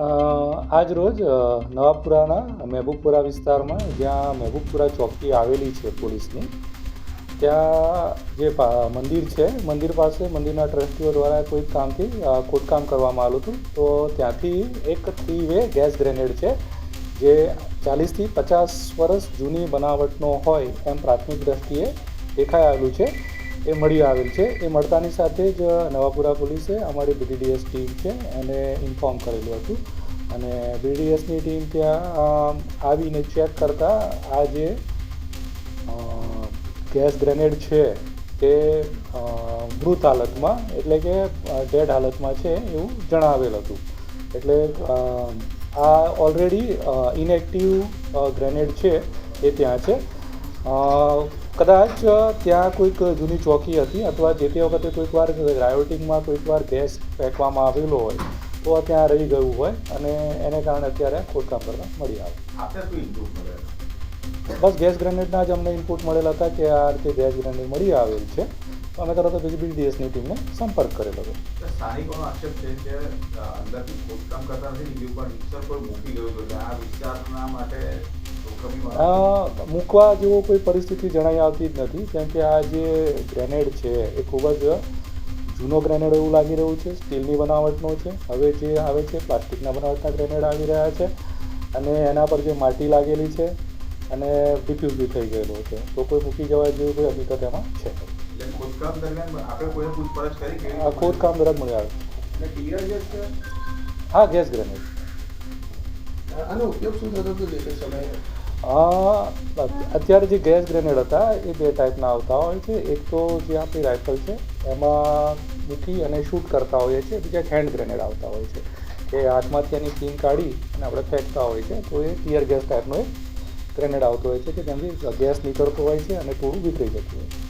આજ રોજ નવાપુરાના મહેબૂબપુરા વિસ્તારમાં જ્યાં મહેબૂબપુરા ચોકી આવેલી છે પોલીસની, ત્યાં જે મંદિર છે, મંદિર પાસે મંદિરના ટ્રસ્ટીઓ દ્વારા કોઈ કામથી ખોદકામ કરવામાં આવેલું હતું, તો ત્યાંથી એક થ્રી વે ગેસ ગ્રેનેડ છે, જે ચાલીસથી પચાસ વર્ષ જૂની બનાવટનો હોય એમ પ્રાથમિક દ્રષ્ટિએ દેખાઈ આવેલું છે. એ મળી આવેલ છે. એ મળતાની સાથે જ નવાપુરા પોલીસે અમારી બીડીડીએસ ટીમ છે એને ઇન્ફોર્મ કરેલું હતું. અને બીડીએસની ટીમ ત્યાં આવીને ચેક કરતાં આ જે ગેસ ગ્રેનેડ છે તે મૃત હાલતમાં, એટલે કે ડેડ હાલતમાં છે એવું જણાવેલ હતું. એટલે આ ઓલરેડી ઇનએક્ટિવ ગ્રેનેડ છે એ ત્યાં છે. કદાચ ત્યાં કોઈક જૂની ચોકી હતી અથવા જે તે વખતે કોઈક વાર રાયોટિંગમાં કોઈક વાર ગેસ ફેંકવામાં આવેલો હોય તો ત્યાં રહી ગયું હોય અને એને કારણે અત્યારે ખોદકામ કરવા મળી આવે. બસ ગેસ ગ્રેનેડના જ અમને ઇનપુટ મળેલા હતા કે આ રીતે ગેસ ગ્રેનેડ મળી આવેલ છે. તો અમે તરત જ બીડીએસની ટીમને સંપર્ક કરેલો હતો. સ્થાનિકોનો આક્ષેપ છે કે અંદરથી ખોદકામ કરતા નથી નીકળ્યું પણ મિક્સર પર મૂકી ગયું હતું આ વિસ્તારના માટે મૂકવા જેવો કોઈ પરિસ્થિતિ જણાઈ આવતી જ નથી કેમ કે આ જે ગ્રેનેડ છે એ ખૂબ જ જૂનો ગ્રેનેડ એવું લાગી રહ્યું છે સ્ટીલની બનાવટનો છે. હવે જે આવે છે પ્લાસ્ટિકના બનાવટના ગ્રેનેડ આવી રહ્યા છે અને એના પર જે માટી લાગેલી છે અને ડિફ્યુઝ બી થઈ ગયેલો છે. તો કોઈ મૂકી જવા જેવું કોઈ હકીકત એમાં છે ખોદકામ દરમિયાન મળી આવે હા ગેસ ગ્રેનેડ આનો ઉપયોગ શું થતો હતો જે સમયે? અત્યારે જે ગેસ ગ્રેનેડ હતા, એ બે ટાઈપના આવતા હોય છે. એક તો જે આપણી રાઇફલ છે, એમાં મૂકી અને શૂટ કરતા હોઈએ છીએ. બીજા હેન્ડ ગ્રેનેડ આવતા હોય છે. કે હાથમાંથી એની પિન કાઢી અને આપણે ફેંકતા હોય છે. તો એ ટીયર ગેસ ટાઈપનો એક ગ્રેનેડ આવતો હોય છે કે જેમથી ગેસ નીકળતો હોય છે અને થોડું વિખરી જતું હોય છે.